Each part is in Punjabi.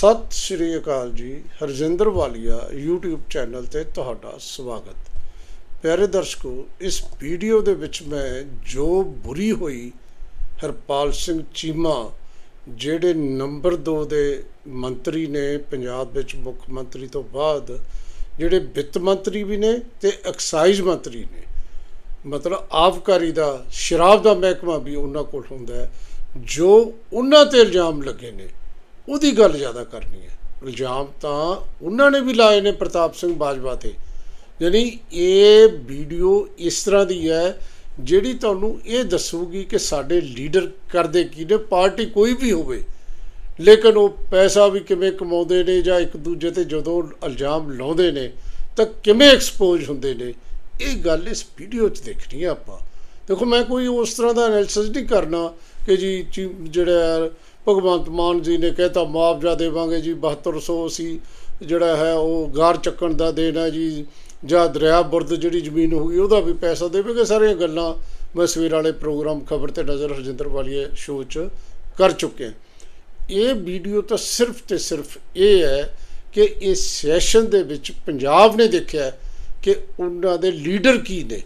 ਸਤਿ ਸ਼੍ਰੀ ਅਕਾਲ ਜੀ, ਹਰਜਿੰਦਰ ਵਾਲੀਆ YouTube ਚੈਨਲ ਤੇ ਤੁਹਾਡਾ ਸਵਾਗਤ। ਪਿਆਰੇ ਦਰਸ਼ਕੋ, ਇਸ ਵੀਡੀਓ ਦੇ ਵਿੱਚ ਮੈਂ ਜੋ ਬੁਰੀ ਹੋਈ, ਹਰਪਾਲ ਸਿੰਘ ਚੀਮਾ, ਜਿਹੜੇ ਨੰਬਰ 2 ਦੇ ਮੰਤਰੀ ਨੇ ਪੰਜਾਬ ਵਿੱਚ ਮੁੱਖ ਮੰਤਰੀ ਤੋਂ ਬਾਅਦ, ਜਿਹੜੇ ਵਿੱਤ ਮੰਤਰੀ ਵੀ ਨੇ ਤੇ ਐਕਸਾਈਜ਼ ਮੰਤਰੀ ਨੇ। ਮਤਲਬ ਆਬਕਾਰੀ ਦਾ, ਸ਼ਰਾਬ ਦਾ ਮਹਿਕਮਾ ਵੀ ਉਹਨਾਂ ਕੋਲ ਹੁੰਦਾ ਜੋ ਉਹਨਾਂ ਤੇ ਇਲਜ਼ਾਮ ਲੱਗੇ ਨੇ। ਉਹਦੀ ਗੱਲ ਜ਼ਿਆਦਾ ਕਰਨੀ ਹੈ। ਇਲਜ਼ਾਮ ਤਾਂ ਉਹਨਾਂ ਨੇ ਵੀ ਲਾਏ ਨੇ ਪ੍ਰਤਾਪ ਸਿੰਘ ਬਾਜਵਾ ਤੇ। ਯਾਨੀ ਇਹ ਵੀਡੀਓ ਇਸ ਤਰ੍ਹਾਂ ਦੀ ਹੈ, ਜਿਹੜੀ ਤੁਹਾਨੂੰ ਇਹ ਦੱਸੂਗੀ ਕਿ ਸਾਡੇ ਲੀਡਰ ਕਰਦੇ ਕੀ ਨੇ, ਪਾਰਟੀ ਕੋਈ ਵੀ ਹੋਵੇ। ਲੇਕਿਨ ਉਹ ਪੈਸਾ ਵੀ ਕਿਵੇਂ ਕਮਾਉਂਦੇ ਨੇ ਜਾਂ ਇੱਕ ਦੂਜੇ ਤੇ ਜਦੋਂ ਇਲਜ਼ਾਮ ਲਾਉਂਦੇ ਨੇ, ਤਾਂ ਕਿਵੇਂ ਐਕਸਪੋਜ਼ ਹੁੰਦੇ ਨੇ, ਇਹ ਗੱਲ ਇਸ ਵੀਡੀਓ 'ਚ ਦੇਖਣੀ ਆ ਆਪਾਂ। ਦੇਖੋ, ਮੈਂ ਕੋਈ ਉਸ ਤਰ੍ਹਾਂ ਦਾ ਐਨਾਲਿਸਿਸ ਨਹੀਂ ਕਰਨਾ ਕਿ ਜੀ ਜਿਹੜਾ ਭਗਵੰਤ ਮਾਨ ਜੀ ਨੇ ਕਹਿਤਾ, ਮੁਆਵਜ਼ਾ ਦੇਵਾਂਗੇ ਜੀ 7200 ਅਸੀਂ ਜਿਹੜਾ ਹੈ ਉਹ ਗਾਰ ਚੱਕਣ ਦਾ ਦੇਣਾ ਜੀ, ਜਾਂ ਦਰਿਆ ਬੁਰਦ ਜਿਹੜੀ ਜ਼ਮੀਨ ਹੋਈ ਉਹਦਾ ਵੀ ਪੈਸਾ ਦੇਵੇਗੇ ਸਾਰੀਆਂ ਗੱਲਾਂ। ਮੈਂ ਸਵੇਰ ਵਾਲੇ ਪ੍ਰੋਗਰਾਮ ਖਬਰ ਤੇ ਨਜ਼ਰ ਹਰਜਿੰਦਰ ਵਾਲੀਏ ਸ਼ੋਅ 'ਚ ਕਰ ਚੁੱਕੇ ਇਹ ਵੀਡੀਓ ਤਾਂ ਸਿਰਫ ਤੇ ਸਿਰਫ ਇਹ ਹੈ ਕਿ ਇਸ ਸੈਸ਼ਨ ਦੇ ਵਿੱਚ ਪੰਜਾਬ ਨੇ ਦੇਖਿਆ ਕਿ ਉਹਨਾਂ ਦੇ ਲੀਡਰ ਕੀ ਨੇ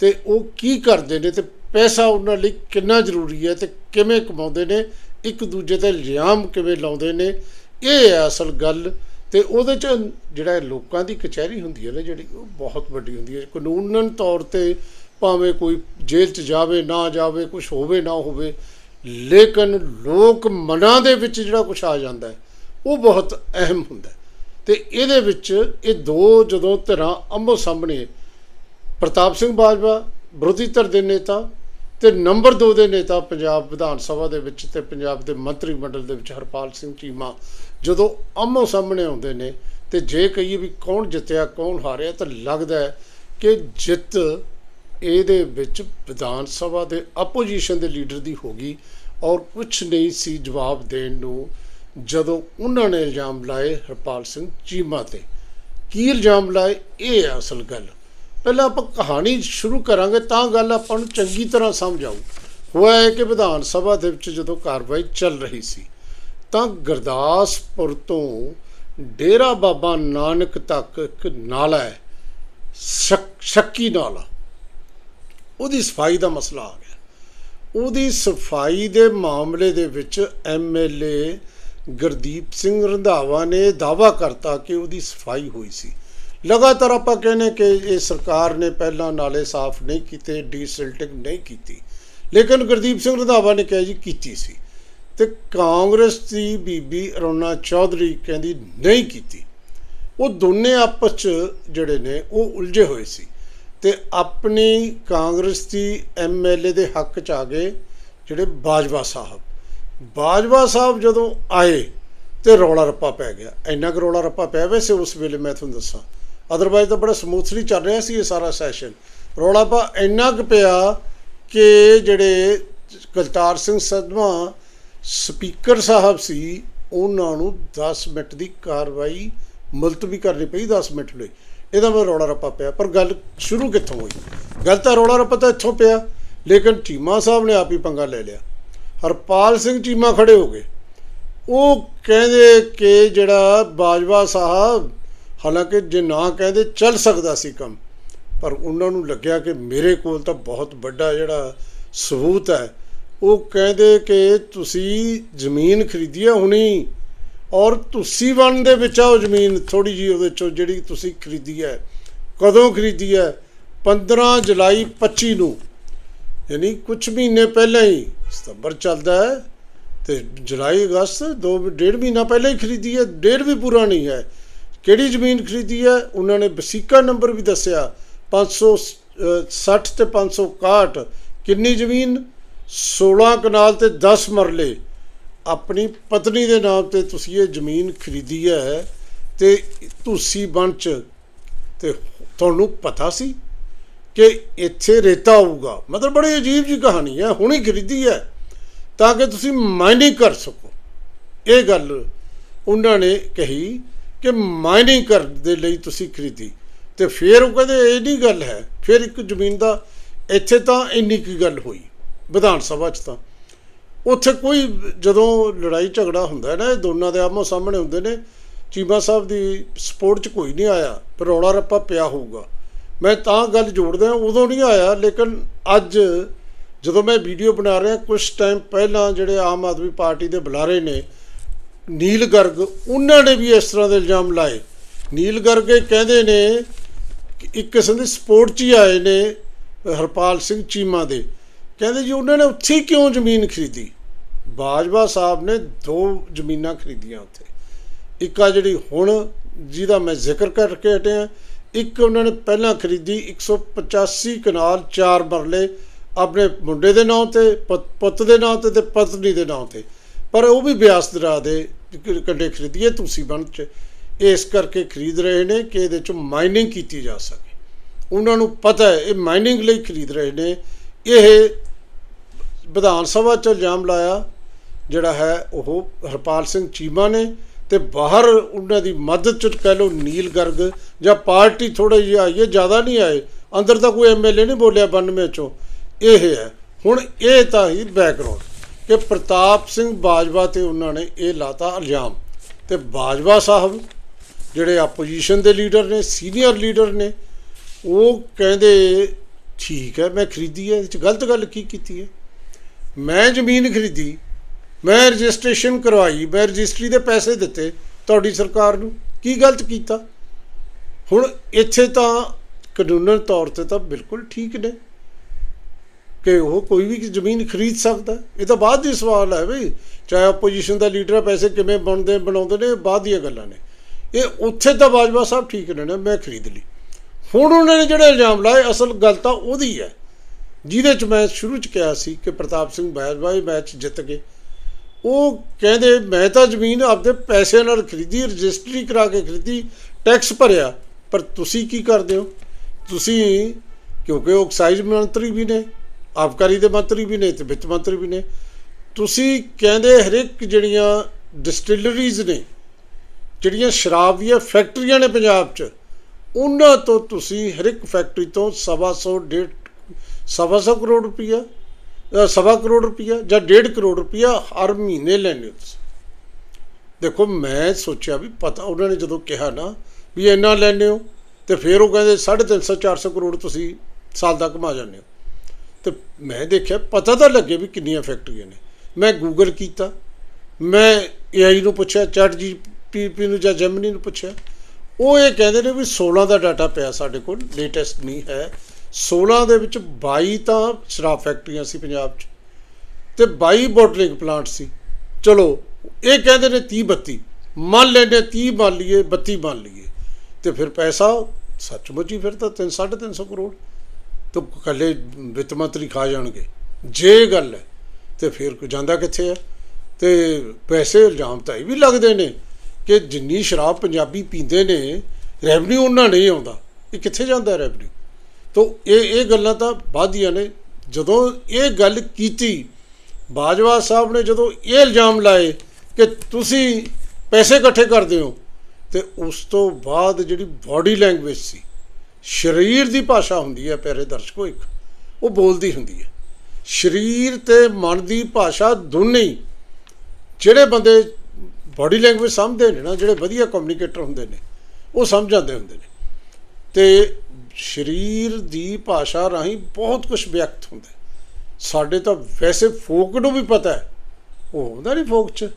ਤੇ ਉਹ ਕੀ ਕਰਦੇ ਨੇ ਤੇ ਪੈਸਾ ਉਹਨਾਂ ਲਈ ਕਿੰਨਾ ਜ਼ਰੂਰੀ ਹੈ ਤੇ ਕਿਵੇਂ ਕਮਾਉਂਦੇ ਨੇ ਇੱਕ ਦੂਜੇ ਤੇ ਇਲਜ਼ਾਮ ਕਿਵੇਂ ਲਾਉਂਦੇ ਨੇ, ਇਹ ਹੈ ਅਸਲ ਗੱਲ। ਤੇ ਉਹਦੇ ਚ ਜਿਹੜਾ ਲੋਕਾਂ ਦੀ ਕਚਹਿਰੀ ਹੁੰਦੀ ਹੈ ਨਾ, ਜਿਹੜੀ ਉਹ ਬਹੁਤ ਵੱਡੀ ਹੁੰਦੀ ਹੈ। ਕਾਨੂੰਨਨ ਤੌਰ ਤੇ ਭਾਵੇਂ ਕੋਈ ਜੇਲ੍ਹ 'ਚ ਜਾਵੇ, ਨਾ ਜਾਵੇ ਕੁਝ ਹੋਵੇ, ਨਾ ਹੋਵੇ, ਲੇਕਿਨ ਲੋਕ ਮਨਾਂ ਦੇ ਵਿੱਚ ਜਿਹੜਾ ਕੁਝ ਆ ਜਾਂਦਾ ਹੈ, ਉਹ ਬਹੁਤ ਅਹਿਮ ਹੁੰਦਾ ਹੈ। ਤੇ ਇਹਦੇ ਵਿੱਚ ਇਹ ਦੋ ਜਦੋਂ ਧਿਰਾਂ ਅੰਮੋ ਸਾਹਮਣੇ, ਪ੍ਰਤਾਪ ਸਿੰਘ ਬਾਜਵਾ ਵਿਰੋਧੀ ਧਿਰ ਦੇ ਨੇਤਾ ਤੇ ਨੰਬਰ 2 ਦੇ ਨੇਤਾ ਪੰਜਾਬ ਵਿਧਾਨ ਸਭਾ ਦੇ ਵਿੱਚ ਤੇ ਪੰਜਾਬ ਦੇ ਮੰਤਰੀ ਮੰਡਲ ਦੇ ਵਿੱਚ ਹਰਪਾਲ ਸਿੰਘ ਚੀਮਾ ਜਦੋਂ ਆਮੋ ਸਾਹਮਣੇ ਆਉਂਦੇ ਨੇ ਤੇ ਜੇ ਕਹੀਏ ਵੀ ਕੌਣ ਜਿੱਤਿਆ, ਕੌਣ ਹਾਰਿਆ, ਤਾਂ ਲੱਗਦਾ ਹੈ ਕਿ ਜਿੱਤ ਇਹਦੇ ਵਿੱਚ ਵਿਧਾਨ ਸਭਾ ਦੇ ਆਪੋਜੀਸ਼ਨ ਦੇ ਲੀਡਰ ਦੀ ਹੋ ਗਈ ਔਰ ਕੁਝ ਨਹੀਂ ਸੀ ਜਵਾਬ ਦੇਣ ਨੂੰ ਜਦੋਂ ਉਹਨਾਂ ਨੇ ਇਲਜ਼ਾਮ ਲਾਏ ਹਰਪਾਲ ਸਿੰਘ ਚੀਮਾ ਤੇ। ਕੀ ਇਲਜ਼ਾਮ ਲਾਏ? ਇਹ ਹੈ ਅਸਲ ਗੱਲ। ਪਹਿਲਾਂ ਆਪਾਂ ਕਹਾਣੀ ਸ਼ੁਰੂ ਕਰਾਂਗੇ ਤਾਂ ਗੱਲ ਆਪਾਂ ਨੂੰ ਚੰਗੀ ਤਰ੍ਹਾਂ ਸਮਝ ਆਊ। ਹੋਇਆ ਹੈ ਕਿ ਵਿਧਾਨ ਸਭਾ ਦੇ ਵਿੱਚ ਜਦੋਂ ਕਾਰਵਾਈ ਚੱਲ ਰਹੀ ਸੀ, ਤਾਂ ਗੁਰਦਾਸਪੁਰ ਤੋਂ ਡੇਰਾ ਬਾਬਾ ਨਾਨਕ ਤੱਕ ਇੱਕ ਨਾਲਾ ਹੈ, ਸ਼ੱਕੀ ਨਾਲਾ। ਉਹਦੀ ਸਫ਼ਾਈ ਦਾ ਮਸਲਾ ਆ ਗਿਆ। ਉਹਦੀ ਸਫ਼ਾਈ ਦੇ ਮਾਮਲੇ ਦੇ ਵਿੱਚ ਐਮਐਲਏ ਗੁਰਦੀਪ ਸਿੰਘ ਰੰਧਾਵਾ ਨੇ ਦਾਵਾ ਕਰਤਾ ਕਿ ਉਹਦੀ ਸਫ਼ਾਈ ਹੋਈ ਸੀ। ਲਗਾਤਾਰ ਆਪਾਂ ਕਹਿੰਨੇ ਕਿ ਇਹ ਸਰਕਾਰ ਨੇ ਪਹਿਲਾਂ ਨਾਲੇ ਸਾਫ਼ ਨਹੀਂ ਕੀਤੇ ਡੀਸਿਲਟਿੰਗ ਨਹੀਂ ਕੀਤੀ। ਲੇਕਿਨ ਗੁਰਦੀਪ ਸਿੰਘ ਰੰਧਾਵਾ ਨੇ ਕਿਹਾ ਜੀ ਕੀਤੀ ਸੀ। ਤੇ ਕਾਂਗਰਸ ਦੀ ਬੀਬੀ ਅਰੋਨਾ ਚੌਧਰੀ ਕਹਿੰਦੀ ਨਹੀਂ ਕੀਤੀ। ਉਹ ਦੋਨੇ ਆਪਸ ਚ ਜਿਹੜੇ ਨੇ, ਉਹ ਉਲਝੇ ਹੋਏ ਸੀ। ਤੇ ਆਪਣੀ ਕਾਂਗਰਸ ਦੀ ਐਮਐਲਏ ਦੇ ਹੱਕ ਚ ਆ ਗਏ ਜਿਹੜੇ ਬਾਜਵਾ ਸਾਹਿਬ। ਬਾਜਵਾ ਸਾਹਿਬ ਜਦੋਂ ਆਏ ਤੇ ਰੌਲਾ ਰੱਪਾ ਪੈ ਗਿਆ। ਇੰਨਾ ਕੁ ਰੌਲਾ ਰੱਪਾ ਪਿਆ ਵੈਸੇ ਉਸ ਵੇਲੇ, ਮੈਂ ਤੁਹਾਨੂੰ ਦੱਸਾਂ। ਅਦਰਵਾਈਜ਼ ਤਾਂ ਬੜਾ ਸਮੂਥਲੀ ਚੱਲ ਰਿਹਾ ਸੀ ਇਹ ਸਾਰਾ ਸੈਸ਼ਨ ਰੌਲਾ ਪਾ, ਇੰਨਾ ਕੁ ਪਿਆ ਕਿ ਜਿਹੜੇ ਕਲਤਾਰ ਸਿੰਘ ਸਦਮਾ ਸਪੀਕਰ ਸਾਹਿਬ ਸੀ, ਉਹਨਾਂ ਨੂੰ 10 ਮਿੰਟ ਦੀ ਕਾਰਵਾਈ ਮੁਲਤਵੀ ਕਰਨੀ ਪਈ 10 ਮਿੰਟ ਲਈ। ਇਹਦਾ ਮੈਂ ਰੌਲਾ ਰੱਪਾ ਪਿਆ, ਪਰ ਗੱਲ ਸ਼ੁਰੂ ਕਿੱਥੋਂ ਹੋਈ? ਗੱਲ ਤਾਂ ਰੌਲਾ ਰੱਪਾ ਤਾਂ ਇੱਥੋਂ ਪਿਆ, ਲੇਕਿਨ ਚੀਮਾ ਸਾਹਿਬ ਨੇ ਆਪ ਹੀ ਪੰਗਾ ਲੈ ਲਿਆ। ਹਰਪਾਲ ਸਿੰਘ ਚੀਮਾ ਖੜੇ ਹੋ ਗਏ। ਉਹ ਕਹਿੰਦੇ ਕਿ ਜਿਹੜਾ ਬਾਜਵਾ ਸਾਹਿਬ ਹਾਲਾਂਕਿ ਜੇ ਨਾ ਕਹਿੰਦੇ ਚੱਲ ਸਕਦਾ ਸੀ ਕੰਮ। ਪਰ ਉਹਨਾਂ ਨੂੰ ਲੱਗਿਆ ਕਿ ਮੇਰੇ ਕੋਲ ਤਾਂ ਬਹੁਤ ਵੱਡਾ ਜਿਹੜਾ ਸਬੂਤ ਹੈ, ਉਹ ਕਹਿੰਦੇ ਕਿ ਤੁਸੀਂ ਜ਼ਮੀਨ ਖਰੀਦੀ ਹੈ ਹੁਣੀ, ਔਰ ਤੁਸੀਂ ਵਨ ਦੇ ਵਿੱਚ ਆ ਉਹ ਜ਼ਮੀਨ ਥੋੜੀ ਜੀ ਉਹਦੇ ਚੋਂ ਜਿਹੜੀ ਤੁਸੀਂ ਖਰੀਦੀ ਹੈ। ਕਦੋਂ ਖਰੀਦੀ ਹੈ? 15 ਜੁਲਾਈ 25 ਨੂੰ, ਯਾਨੀ ਕੁਝ ਮਹੀਨੇ ਪਹਿਲਾਂ ਹੀ। ਸਤੰਬਰ ਚੱਲਦਾ ਹੈ ਤੇ ਜੁਲਾਈ ਅਗਸਤ ਦੋ, ਡੇਢ ਮਹੀਨਾ ਪਹਿਲਾਂ ਹੀ ਖਰੀਦੀ ਹੈ, ਡੇਢ ਵੀ ਪੂਰਾ ਨਹੀਂ ਹੈ। ਕਿਹੜੀ ਜ਼ਮੀਨ ਖਰੀਦੀ ਹੈ? ਉਹਨਾਂ ਨੇ ਵਸੀਕਾ ਨੰਬਰ ਵੀ ਦੱਸਿਆ 560 ਤੇ 561 ਕਿੰਨੀ ਜ਼ਮੀਨ? 16 ਕਨਾਲ ਤੇ 10 ਮਰਲੇ। ਆਪਣੀ ਪਤਨੀ ਦੇ ਨਾਮ ਤੇ ਤੁਸੀਂ ਇਹ ਜ਼ਮੀਨ ਖਰੀਦੀ ਹੈ ਤੇ ਤੁਸੀਂ ਬਣ ਚ। ਤੇ ਤੁਹਾਨੂੰ ਪਤਾ ਸੀ ਕਿ ਇੱਥੇ ਰੇਤਾ ਆਊਗਾ। ਮਤਲਬ ਬੜੀ ਅਜੀਬ ਜੀ ਕਹਾਣੀ ਹੈ, ਹੁਣੀ ਖਰੀਦੀ ਹੈ, ਤਾਂ ਕਿ ਤੁਸੀਂ ਮਾਈਨਿੰਗ ਕਰ ਸਕੋ। ਇਹ ਗੱਲ ਉਹਨਾਂ ਨੇ ਕਹੀ ਕਿ ਮਾਈਨਿੰਗ ਕਰਨ ਦੇ ਲਈ ਤੁਸੀਂ ਖਰੀਦੀ। ਤੇ ਫਿਰ ਉਹ ਕਹਿੰਦੇ, ਇਹ ਨਹੀਂ ਗੱਲ ਹੈ। ਫਿਰ ਇੱਕ ਜ਼ਮੀਨ ਦਾ ਇੱਥੇ ਤਾਂ ਇੰਨੀ ਕੀ ਗੱਲ ਹੋਈ, ਵਿਧਾਨ ਸਭਾ 'ਚ ਤਾਂ। ਉੱਥੇ ਕੋਈ ਜਦੋਂ ਲੜਾਈ ਝਗੜਾ ਹੁੰਦਾ ਹੈ ਨਾ, ਇਹ ਦੋਨਾਂ ਦੇ ਆਮੋ ਸਾਹਮਣੇ ਹੁੰਦੇ ਨੇ, ਚੀਮਾ ਸਾਹਿਬ ਦੀ ਸਪੋਰਟ 'ਚ ਕੋਈ ਨਹੀਂ ਆਇਆ, ਪਰ ਰੌਲਾ ਰੱਪਾ ਪਿਆ ਹੋਊਗਾ। ਮੈਂ ਤਾਂ ਗੱਲ ਜੋੜਦਾ, ਉਦੋਂ ਨਹੀਂ ਆਇਆ, ਲੇਕਿਨ ਅੱਜ ਜਦੋਂ ਮੈਂ ਵੀਡੀਓ ਬਣਾ ਰਿਹਾ ਕੁਝ ਟਾਈਮ ਪਹਿਲਾਂ ਜਿਹੜੇ ਆਮ ਆਦਮੀ ਪਾਰਟੀ ਦੇ ਬੁਲਾਰੇ ਨੇ ਨੀਲ ਗਰਗ ਉਹਨਾਂ ਨੇ ਵੀ ਇਸ ਤਰ੍ਹਾਂ ਦੇ ਇਲਜ਼ਾਮ ਲਾਏ। ਨੀਲ ਗਰਗ ਇਹ ਕਹਿੰਦੇ ਨੇ ਕਿ ਇੱਕ ਕਿਸਮ ਦੀ ਸਪੋਰਟ 'ਚ ਹੀ ਆਏ ਨੇ ਹਰਪਾਲ ਸਿੰਘ ਚੀਮਾ ਦੇ। ਕਹਿੰਦੇ ਜੀ ਉਹਨਾਂ ਨੇ ਉੱਥੇ ਕਿਉਂ ਜ਼ਮੀਨ ਖਰੀਦੀ? ਬਾਜਵਾ ਸਾਹਿਬ ਨੇ ਦੋ ਜ਼ਮੀਨਾਂ ਖਰੀਦੀਆਂ ਉੱਥੇ। ਇੱਕ ਆ ਜਿਹੜੀ ਹੁਣ ਜਿਹਦਾ ਮੈਂ ਜ਼ਿਕਰ ਕਰਕੇ ਹਟਿਆ, ਇੱਕ ਉਹਨਾਂ ਨੇ ਪਹਿਲਾਂ ਖਰੀਦੀ 185 ਕਨਾਲ 4 ਮਰਲੇ ਆਪਣੇ ਮੁੰਡੇ ਦੇ ਨਾਂ ਤੇ, ਪੁੱਤ- ਪੁੱਤ ਦੇ ਨਾਂ ਤੇ ਤੇ ਪਤਨੀ ਦੇ ਨਾਂ ਤੇ। ਪਰ ਉਹ ਵੀ ਬਿਆਸ ਦਰਾ ਦੇ ਕ- ਕੰਡੇ ਖਰੀਦੀਏ ਤੁਸੀਂ ਬਣ ਚ। ਇਸ ਕਰਕੇ ਖਰੀਦ ਰਹੇ ਨੇ ਕਿ ਇਹਦੇ ਚ ਮਾਈਨਿੰਗ ਕੀਤੀ ਜਾ ਸਕੇ। ਉਹਨਾਂ ਨੂੰ ਪਤਾ ਹੈ, ਇਹ ਮਾਈਨਿੰਗ ਲਈ ਖਰੀਦ ਰਹੇ ਨੇ। ਇਹ ਵਿਧਾਨ ਸਭਾ ਚ ਇਲਜ਼ਾਮ ਲਾਇਆ, ਜਿਹੜਾ ਹੈ ਉਹ ਹਰਪਾਲ ਸਿੰਘ ਚੀਮਾ ਨੇ ਤੇ ਬਾਹਰ ਉਹਨਾਂ ਦੀ ਮਦਦ ਚ ਕਹਿ ਲਓ ਨੀਲ ਗਰਗ ਜਾਂ ਪਾਰਟੀ ਥੋੜਾ ਜਿਹਾ ਆਈ ਹੈ ਜ਼ਿਆਦਾ ਨਹੀਂ ਆਏ। ਅੰਦਰ ਤਾਂ ਕੋਈ ਐਮਐਲਏ ਨਹੀਂ ਬੋਲਿਆ 92 ਚੋਂ। ਇਹ ਹੈ। ਹੁਣ ਇਹ ਤਾਂ ਹੀ ਬੈਕਗ੍ਰਾਉਂਡ ਕਿ ਪ੍ਰਤਾਪ ਸਿੰਘ ਬਾਜਵਾ ਤੇ ਉਹਨਾਂ ਨੇ ਇਹ ਲਾਤਾ ਇਲਜ਼ਾਮ। ਤੇ ਬਾਜਵਾ ਸਾਹਿਬ, ਜਿਹੜੇ ਆਪੋਜੀਸ਼ਨ ਦੇ ਲੀਡਰ ਨੇ ਸੀਨੀਅਰ ਲੀਡਰ ਨੇ, ਉਹ ਕਹਿੰਦੇ, ਠੀਕ ਹੈ, ਮੈਂ ਖਰੀਦੀ ਹੈ, ਇਹ ਚ ਗਲਤ ਗੱਲ ਕੀ ਕੀਤੀ ਹੈ? ਮੈਂ ਜ਼ਮੀਨ ਖਰੀਦੀ, ਮੈਂ ਰਜਿਸਟ੍ਰੇਸ਼ਨ ਕਰਵਾਈ, ਮੈਂ ਰਜਿਸਟਰੀ ਦੇ ਪੈਸੇ ਦਿੱਤੇ ਤੁਹਾਡੀ ਸਰਕਾਰ ਨੂੰ। ਕੀ ਗਲਤ ਕੀਤਾ? ਹੁਣ ਇੱਥੇ ਤਾਂ ਕਾਨੂੰਨਨ ਤੌਰ ਤੇ ਤਾਂ ਬਿਲਕੁਲ ਠੀਕ ਨੇ। ਕਿ ਉਹ ਕੋਈ ਵੀ ਜ਼ਮੀਨ ਖਰੀਦ ਸਕਦਾ। ਇਹ ਤਾਂ ਬਾਅਦ ਦੀ ਸਵਾਲ ਹੈ ਵੀ ਚਾਹੇ ਆਪੋਜੀਸ਼ਨ ਦਾ ਲੀਡਰ ਹੈ ਪੈਸੇ ਕਿਵੇਂ ਬਣਦੇ, ਬਣਾਉਂਦੇ ਨੇ, ਇਹ ਬਾਅਦ ਦੀਆਂ ਗੱਲਾਂ ਨੇ। ਇਹ ਉੱਥੇ ਤਾਂ ਬਾਜਵਾ ਸਾਹਿਬ ਠੀਕ ਨੇ ਨਾ, ਮੈਂ ਖਰੀਦ ਲਈ। ਹੁਣ ਉਹਨਾਂ ਨੇ ਜਿਹੜੇ ਇਲਜ਼ਾਮ ਲਾਏ ਅਸਲ ਗੱਲ ਤਾਂ ਉਹਦੀ ਹੈ। ਜਿਹਦੇ ਚ ਮੈਂ ਸ਼ੁਰੂ ਚ ਕਿਹਾ ਸੀ ਕਿ ਪ੍ਰਤਾਪ ਸਿੰਘ ਬਾਜਵਾ ਇਹ ਮੈਚ ਜਿੱਤ ਗਏ। ਉਹ ਕਹਿੰਦੇ, ਮੈਂ ਤਾਂ ਜ਼ਮੀਨ ਆਪਦੇ ਪੈਸੇ ਨਾਲ ਖਰੀਦੀ, ਰਜਿਸਟਰੀ ਕਰਾ ਕੇ ਖਰੀਦੀ, ਟੈਕਸ ਭਰਿਆ। ਪਰ ਤੁਸੀਂ ਕੀ ਕਰਦੇ ਹੋ? ਤੁਸੀਂ, ਕਿਉਂਕਿ ਉਹ ਐਕਸਾਈਜ਼ ਮੰਤਰੀ ਵੀ ਨੇ ਆਬਕਾਰੀ ਦੇ ਮੰਤਰੀ ਵੀ ਨੇ ਤੇ ਵਿੱਤ ਮੰਤਰੀ ਵੀ ਨੇ। ਤੁਸੀਂ ਕਹਿੰਦੇ ਹਰੇਕ ਜਿਹੜੀਆਂ ਡਿਸਟਿਲਰੀਜ਼ ਨੇ, ਜਿਹੜੀਆਂ ਸ਼ਰਾਬ ਦੀਆਂ ਫੈਕਟਰੀਆਂ ਨੇ ਪੰਜਾਬ 'ਚ, ਉਹਨਾਂ ਤੋਂ ਤੁਸੀਂ ਹਰ ਇੱਕ ਫੈਕਟਰੀ ਤੋਂ ਸਵਾ ਸੌ, ਡੇਢ, ਸਵਾ ਸੌ ਕਰੋੜ ਰੁਪਈਆ ਸਵਾ ਕਰੋੜ ਰੁਪਈਆ ਜਾਂ ਡੇਢ ਕਰੋੜ ਰੁਪਈਆ ਹਰ ਮਹੀਨੇ ਲੈਂਦੇ ਹੋ ਤੁਸੀਂ। ਦੇਖੋ, ਮੈਂ ਸੋਚਿਆ ਵੀ ਪਤਾ, ਉਹਨਾਂ ਨੇ ਜਦੋਂ ਕਿਹਾ ਨਾ ਵੀ ਇੰਨਾ ਲੈਂਦੇ ਹੋ, ਤੇ ਫਿਰ ਉਹ ਕਹਿੰਦੇ 350 400 ਕਰੋੜ ਤੁਸੀਂ ਸਾਲ ਦਾ ਕਮਾ ਜਾਂਦੇ ਹੋ। ਤੇ ਮੈਂ ਦੇਖਿਆ, ਪਤਾ ਤਾਂ ਲੱਗੇ ਵੀ ਕਿੰਨੀਆਂ ਫੈਕਟਰੀਆਂ ਨੇ। ਮੈਂ ਗੂਗਲ ਕੀਤਾ। ਮੈਂ AI ਨੂੰ ਪੁੱਛਿਆ ਚੈਟ ਜੀਪੀਟੀ ਨੂੰ ਜਾਂ ਜੈਮਨੀ ਨੂੰ ਪੁੱਛਿਆ। ਉਹ ਇਹ ਕਹਿੰਦੇ ਨੇ ਵੀ 16 ਦਾ ਡਾਟਾ ਪਿਆ ਸਾਡੇ ਕੋਲ ਲੇਟੈਸਟ ਨਹੀਂ ਹੈ। 16 ਦੇ ਵਿੱਚ 22 ਤਾਂ ਸ਼ਰਾਬ ਫੈਕਟਰੀਆਂ ਸੀ ਪੰਜਾਬ 'ਚ ਤੇ 22 ਬੋਟਲਿੰਗ ਪਲਾਂਟ ਸੀ। ਚਲੋ, ਇਹ ਕਹਿੰਦੇ ਨੇ 30 32 ਮੰਨ ਲੈਂਦੇ 30 ਮੰਨ ਲਈਏ 32 ਮੰਨ ਲਈਏ। ਤੇ ਫਿਰ ਪੈਸਾ ਸੱਚਮੁੱਚ ਹੀ ਫਿਰ ਤਾਂ 3 350 ਕਰੋੜ। ਤਾਂ ਇਕੱਲੇ ਵਿੱਤ ਮੰਤਰੀ ਖਾ ਜਾਣਗੇ। ਜੇ ਇਹ ਗੱਲ ਹੈ, ਤੇ ਫਿਰ ਕੋ ਜਾਂਦਾ ਕਿੱਥੇ ਹੈ? ਤੇ ਪੈਸੇ ਇਲਜ਼ਾਮ ਤਾਂ ਇਹ ਵੀ ਲੱਗਦੇ ਨੇ ਕਿ ਜਿੰਨੀ ਸ਼ਰਾਬ ਪੰਜਾਬੀ ਪੀਂਦੇ ਨੇ ਰੈਵਨਿਊ ਉਹਨਾਂ ਨਹੀਂ ਆਉਂਦਾ। ਇਹ ਕਿੱਥੇ ਜਾਂਦਾ ਰੈਵਨਿਊ ਤੋ ਇਹ ਇਹ ਗੱਲਾਂ ਤਾਂ ਵਾਧੀਆਂ ਨੇ। ਜਦੋਂ ਇਹ ਗੱਲ ਕੀਤੀ, ਬਾਜਵਾ ਸਾਹਿਬ ਨੇ ਜਦੋਂ ਇਹ ਇਲਜ਼ਾਮ ਲਾਏ ਕਿ ਤੁਸੀਂ ਪੈਸੇ ਇਕੱਠੇ ਕਰਦੇ ਹੋ, ਤੇ ਉਸ ਤੋਂ ਬਾਅਦ ਜਿਹੜੀ ਬਾਡੀ ਲੈਂਗੁਏਜ ਸੀ ਸਰੀਰ ਦੀ ਭਾਸ਼ਾ ਹੁੰਦੀ ਹੈ, ਪਿਆਰੇ ਦਰਸ਼ਕੋ ਇੱਕ। ਉਹ ਬੋਲਦੀ ਹੁੰਦੀ ਹੈ। ਸਰੀਰ ਤੇ ਮਨ ਦੀ ਭਾਸ਼ਾ ਦੋਨੇ ਹੀ। ਜਿਹੜੇ ਬੰਦੇ ਬਾਡੀ ਲੈਂਗੁਏਜ ਸਮਝਦੇ ਨੇ ਨਾ, ਜਿਹੜੇ ਵਧੀਆ ਕਮਿਊਨੀਕੇਟਰ ਹੁੰਦੇ ਨੇ, ਉਹ ਸਮਝ ਜਾਂਦੇ ਹੁੰਦੇ ਨੇ। ਤੇ ਸਰੀਰ ਦੀ ਭਾਸ਼ਾ ਰਾਹੀਂ ਬਹੁਤ ਕੁਝ ਵਿਅਕਤ ਹੁੰਦਾ ਸਾਡੇ ਤਾਂ ਵੈਸੇ ਫੋਕ ਨੂੰ ਵੀ ਪਤਾ ਹੈ। ਉਹ ਹੁੰਦਾ ਨਹੀਂ ਫੋਕ 'ਚ।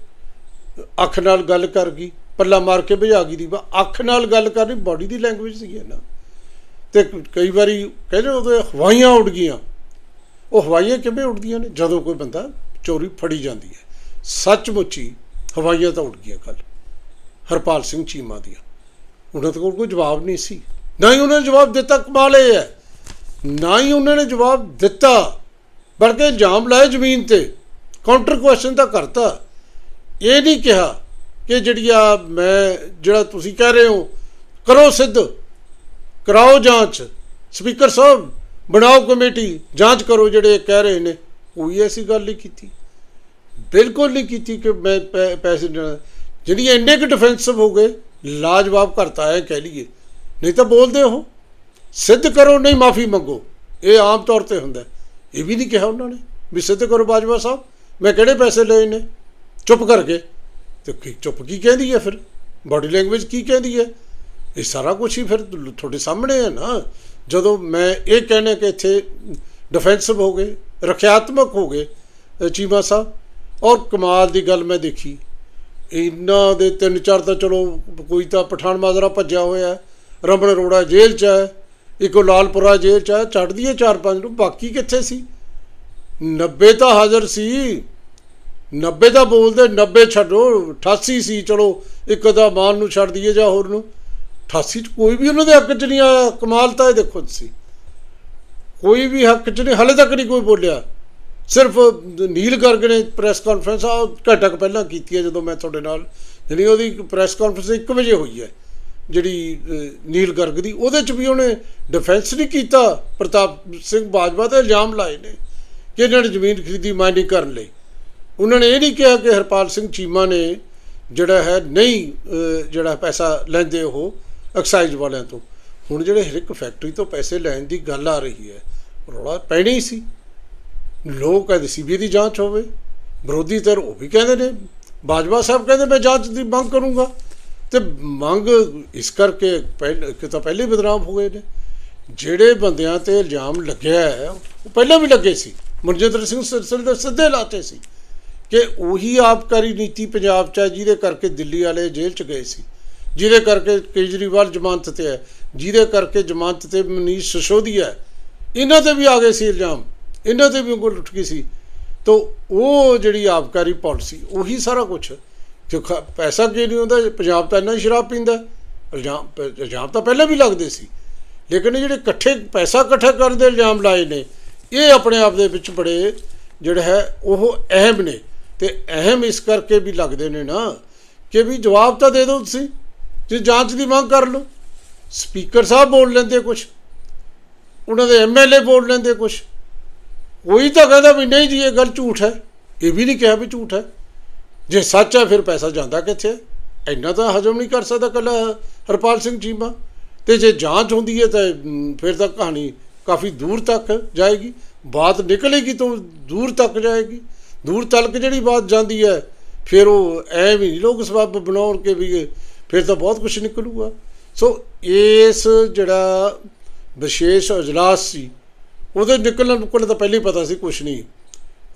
ਅੱਖ ਨਾਲ ਗੱਲ ਕਰ ਗਈ, ਪੱਲਾ ਮਾਰ ਕੇ ਭਜਾ ਗਈ ਦੀ। ਵਾ ਅੱਖ ਨਾਲ ਗੱਲ ਕਰਨੀ ਬਾਡੀ ਦੀ ਲੈਂਗੁਏਜ ਸੀ ਹੈ ਨਾ। ਤੇ ਕਈ ਵਾਰੀ ਕਹਿੰਦੇ ਉਹਦੇ ਹਵਾਈਆਂ ਉੱਡ ਗਈਆਂ। ਉਹ ਹਵਾਈਆਂ ਕਿਵੇਂ ਉੱਡਦੀਆਂ ਨੇ? ਜਦੋਂ ਕੋਈ ਬੰਦਾ ਚੋਰੀ ਫੜੀ ਜਾਂਦੀ ਹੈ। ਸੱਚਮੁੱਚ ਹੀ ਹਵਾਈਆਂ ਤਾਂ ਉੱਡ ਗਈਆਂ ਕੱਲ ਹਰਪਾਲ ਸਿੰਘ ਚੀਮਾ ਦੀਆਂ। ਉਹਨਾਂ ਦੇ ਕੋਲ ਕੋਈ ਜਵਾਬ ਨਹੀਂ ਸੀ। ਨਾ ਹੀ ਉਹਨਾਂ ਨੇ ਜਵਾਬ ਦਿੱਤਾ, ਕਮਾਲ ਇਹ ਹੈ। ਨਾ ਹੀ ਉਹਨਾਂ ਨੇ ਜਵਾਬ ਦਿੱਤਾ। ਬਲਕਿ ਜਾਮ ਲਾਏ ਜ਼ਮੀਨ ਤੇ। ਕਾਊਂਟਰ ਕੁਐਸਚਨ ਤਾਂ ਕਰਤਾ। ਇਹ ਨਹੀਂ ਕਿਹਾ ਕਿ ਜਿਹੜੀ ਆ ਮੈਂ, ਜਿਹੜਾ ਤੁਸੀਂ ਕਹਿ ਰਹੇ ਹੋ, ਕਰੋ ਸਿੱਧ। ਕਰਾਓ ਜਾਂਚ। ਸਪੀਕਰ ਸਾਹਿਬ, ਬਣਾਓ ਕਮੇਟੀ, ਜਾਂਚ ਕਰੋ ਜਿਹੜੇ ਕਹਿ ਰਹੇ ਨੇ। ਕੋਈ ਐਸੀ ਗੱਲ ਨਹੀਂ ਕੀਤੀ। ਬਿਲਕੁਲ ਨਹੀਂ ਕੀਤੀ ਕਿ ਮੈਂ ਪੈ- ਪੈਸੇ ਦੇਣਾ। ਜਿਹੜੀਆਂ ਇੰਨੇ ਕੁ ਡਿਫੈਂਸਿਵ ਹੋ ਗਏ, ਲਾਜਵਾਬ ਕਰਤਾ ਹੈ ਕਹਿ ਲਈਏ। ਨਹੀਂ ਤਾਂ ਬੋਲਦੇ ਹੋ। ਸਿੱਧ ਕਰੋ, ਨਹੀਂ ਮਾਫੀ ਮੰਗੋ। ਇਹ ਆਮ ਤੌਰ ਤੇ ਹੁੰਦਾ। ਇਹ ਵੀ ਨਹੀਂ ਕਿਹਾ ਉਹਨਾਂ ਨੇ ਵੀ ਸਿੱਧ ਕਰੋ ਬਾਜਵਾ ਸਾਹਿਬ। ਮੈਂ ਕਿਹੜੇ ਪੈਸੇ ਲਏ ਨੇ? ਚੁੱਪ ਕਰਕੇ। ਗਏ ਤੇ ਕੀ ਚੁੱਪ ਕੀ ਕਹਿੰਦੀ ਹੈ ਫਿਰ? ਬਾਡੀ ਲੈਂਗੁਏਜ ਕੀ ਕਹਿੰਦੀ ਹੈ? ਇਹ ਸਾਰਾ ਕੁਝ ਹੀ ਫਿਰ ਤੁਹਾਡੇ ਸਾਹਮਣੇ ਹੈ ਨਾ। ਜਦੋਂ ਮੈਂ ਇਹ ਕਹਿਣਾ ਕਿ ਇੱਥੇ ਡਿਫੈਂਸਿਵ ਹੋ ਗਏ ਰੱਖਿਆਤਮਕ ਹੋ ਗਏ ਅ, ਚੀਮਾ ਸਾਹਿਬ ਔਰ ਕਮਾਲ ਦੀ ਗੱਲ ਮੈਂ ਦੇਖੀ। ਇਹਨਾਂ ਦੇ ਤਿੰਨ ਚਾਰ ਤਾਂ ਚਲੋ ਕੋਈ ਤਾਂ ਪਠਾਨ ਮਾਜਰਾ ਭੱਜਿਆ ਹੋਇਆ ਹੈ, ਰਮਨ ਅਰੋੜਾ ਜੇਲ੍ਹ 'ਚ ਹੈ ਇੱਕੋ ਲਾਲਪੁਰਾ ਜੇਲ੍ਹ 'ਚ ਹੈ ਛੱਡ ਹੈ ਚਾਰ ਪੰਜ ਨੂੰ ਬਾਕੀ ਕਿੱਥੇ ਸੀ? 90 ਤਾਂ ਹਾਜ਼ਰ ਸੀ। 90 ਤਾਂ ਬੋਲਦੇ 90 ਛੱਡੋ 88 ਸੀ ਚਲੋ ਇੱਕ ਦਾ ਮਾਨ ਨੂੰ ਛੱਡ ਦਈਏ ਜਾਂ ਹੋਰ ਨੂੰ। 88 ਚ ਕੋਈ ਵੀ ਉਹਨਾਂ ਦੇ ਹੱਕ 'ਚ ਨਹੀਂ ਆਇਆ, ਕਮਾਲ ਤਾਂ ਇਹ ਦੇਖੋ ਤੁਸੀਂ। ਕੋਈ ਵੀ ਹੱਕ 'ਚ ਨਹੀਂ, ਹਲੇ ਤੱਕ ਨਹੀਂ ਕੋਈ ਬੋਲਿਆ। ਸਿਰਫ ਨੀਲ ਗਰਗ ਨੇ ਪ੍ਰੈਸ ਕਾਨਫਰੰਸ ਆ ਘੰਟਾ ਕੁ ਪਹਿਲਾਂ ਕੀਤੀ ਹੈ ਜਦੋਂ ਮੈਂ ਤੁਹਾਡੇ ਨਾਲ ਜਿਹੜੀ ਉਹਦੀ ਪ੍ਰੈਸ ਕਾਨਫਰੰਸ 1 ਵਜੇ ਹੋਈ ਹੈ, ਜਿਹੜੀ ਨੀਲ ਗਰਗ ਦੀ। ਉਹਦੇ 'ਚ ਵੀ ਉਹਨੇ ਡਿਫੈਂਸ ਨਹੀਂ ਕੀਤਾ, ਪ੍ਰਤਾਪ ਸਿੰਘ ਬਾਜਵਾ ਤੇ ਇਲਜ਼ਾਮ ਲਾਏ ਨੇ ਕਿ ਇਹਨਾਂ ਨੇ ਜ਼ਮੀਨ ਖਰੀਦੀ ਮਾਈਨਿੰਗ ਕਰਨ ਲਈ। ਉਹਨਾਂ ਨੇ ਇਹ ਨਹੀਂ ਕਿਹਾ ਕਿ ਹਰਪਾਲ ਸਿੰਘ ਚੀਮਾ ਨੇ ਜਿਹੜਾ ਹੈ ਨਹੀਂ ਜਿਹੜਾ ਪੈਸਾ ਲੈਂਦੇ ਉਹ। ਐਕਸਾਈਜ਼ ਵਾਲਿਆਂ ਤੋਂ। ਹੁਣ ਜਿਹੜੇ ਹਰ ਇੱਕ ਫੈਕਟਰੀ ਤੋਂ ਪੈਸੇ ਲੈਣ ਦੀ ਗੱਲ ਆ ਰਹੀ ਹੈ, ਰੌਲਾ ਪੈਣੀ ਹੀ ਸੀ। ਲੋਕ ਕਹਿੰਦੇ ਸੀਬੀਆਈ ਦੀ ਜਾਂਚ ਹੋਵੇ। ਵਿਰੋਧੀ ਧਿਰ ਉਹ ਵੀ ਕਹਿੰਦੇ ਨੇ, ਬਾਜਵਾ ਸਾਹਿਬ ਕਹਿੰਦੇ ਮੈਂ ਜਾਂਚ ਦੀ ਮੰਗ ਕਰੂੰਗਾ। ਤੇ ਮੰਗ ਇਸ ਕਰਕੇ ਪਹਿਲੇ ਕਿ ਤਾਂ ਪਹਿਲੇ ਬਦਨਾਮ ਹੋ ਗਏ ਨੇ। ਜਿਹੜੇ ਬੰਦਿਆਂ ਤੇ ਇਲਜ਼ਾਮ ਲੱਗਿਆ ਹੈ, ਉਹ ਪਹਿਲਾਂ ਵੀ ਲੱਗੇ ਸੀ। ਮਨਜਿੰਦਰ ਸਿੰਘ ਸਿਰਸਲ ਦੇ ਸਿੱਧੇ ਲਾਤੇ ਸੀ ਕਿ ਉਹੀ ਆਬਕਾਰੀ ਨੀਤੀ ਪੰਜਾਬ 'ਚ ਹੈ, ਜਿਹਦੇ ਕਰਕੇ ਦਿੱਲੀ ਵਾਲੇ ਜੇਲ੍ਹ 'ਚ ਗਏ ਸੀ। ਜਿਹਦੇ ਕਰਕੇ ਕੇਜਰੀਵਾਲ ਜ਼ਮਾਨਤ ਤੇ ਹੈ, ਜਿਹਦੇ ਕਰਕੇ ਜ਼ਮਾਨਤ ਤੇ ਮਨੀਸ਼ ਸਿਸੋਦੀਆ ਹੈ। ਇਹਨਾਂ ਤੇ ਵੀ ਆ ਗਏ ਸੀ ਇਲਜ਼ਾਮ, ਇਹਨਾਂ ਤੇ ਵੀ ਉਂਗਲ ਉੱਠ ਗਈ ਸੀ। ਤੋ ਉਹ ਜਿਹੜੀ ਆਬਕਾਰੀ ਪਾਲਿਸੀ, ਉਹੀ ਸਾਰਾ ਕੁਝ ਜੋ ਪੈਸਾ ਕੀ ਨਹੀਂ ਹੁੰਦਾ ਪੰਜਾਬ ਤਾਂ ਇੰਨਾ ਹੀ ਸ਼ਰਾਬ ਪੀਂਦਾ। ਇਲਜ਼ਾਮ ਪ- ਇਲਜ਼ਾਮ ਤਾਂ ਪਹਿਲਾਂ ਵੀ ਲੱਗਦੇ ਸੀ। ਲੇਕਿਨ ਇਹ ਜਿਹੜੇ ਇਕੱਠੇ ਪੈਸਾ ਇਕੱਠਾ ਕਰਨ ਦੇ ਇਲਜ਼ਾਮ ਲਾਏ ਨੇ, ਇਹ ਆਪਣੇ ਆਪ ਦੇ ਵਿੱਚ ਬੜੇ ਜਿਹੜਾ ਹੈ, ਉਹ ਅਹਿਮ ਨੇ। ਤੇ ਅਹਿਮ ਇਸ ਕਰਕੇ ਵੀ ਲੱਗਦੇ ਨੇ ਨਾ, ਕਿ ਵੀ ਜਵਾਬ ਤਾਂ ਦੇ ਦਿਓ ਤੁਸੀਂ। ਜੇ ਜਾਂਚ ਦੀ ਮੰਗ ਕਰ ਲਓ। ਸਪੀਕਰ ਸਾਹਿਬ ਬੋਲ ਲੈਂਦੇ ਕੁਝ ਉਹਨਾਂ ਦੇ ਐਮਐਲਏ ਬੋਲ ਲੈਂਦੇ ਕੁਝ ਕੋਈ ਤਾਂ ਕਹਿੰਦਾ ਵੀ ਨਹੀਂ ਜੀ, ਇਹ ਗੱਲ ਝੂਠ ਹੈ। ਇਹ ਵੀ ਨਹੀਂ ਕਿਹਾ ਵੀ ਝੂਠ ਹੈ। ਜੇ ਸੱਚ ਹੈ, ਫਿਰ ਪੈਸਾ ਜਾਂਦਾ ਕਿੱਥੇ ਇੰਨਾ ਤਾਂ ਹਜਮ ਨਹੀਂ ਕਰ ਸਕਦਾ ਕੱਲਾ ਹਰਪਾਲ ਸਿੰਘ ਚੀਮਾ। ਤੇ ਜੇ ਜਾਂਚ ਹੁੰਦੀ ਹੈ ਤਾਂ ਫਿਰ ਤਾਂ ਕਹਾਣੀ ਕਾਫੀ ਦੂਰ ਤੱਕ ਜਾਏਗੀ। ਬਾਤ ਨਿਕਲੇਗੀ ਤਾਂ ਦੂਰ ਤੱਕ ਜਾਏਗੀ। ਦੂਰ ਤੱਕ ਜਿਹੜੀ ਬਾਤ ਜਾਂਦੀ ਹੈ, ਫਿਰ ਉਹ ਐ ਵੀ ਨਹੀਂ ਲੋਕ ਸਬਬ ਬਣਾਉਣ ਕੇ ਵੀ ਫਿਰ ਤਾਂ ਬਹੁਤ ਕੁਝ ਨਿਕਲੂਗਾ। ਸੋ ਇਸ ਜਿਹੜਾ ਵਿਸ਼ੇਸ਼ ਅਜਲਾਸ ਸੀ, ਉਹਦੇ ਨਿਕਲਣ ਕੋਲ ਤਾਂ ਪਹਿਲਾਂ ਹੀ ਪਤਾ ਸੀ ਕੁਝ ਨਹੀਂ।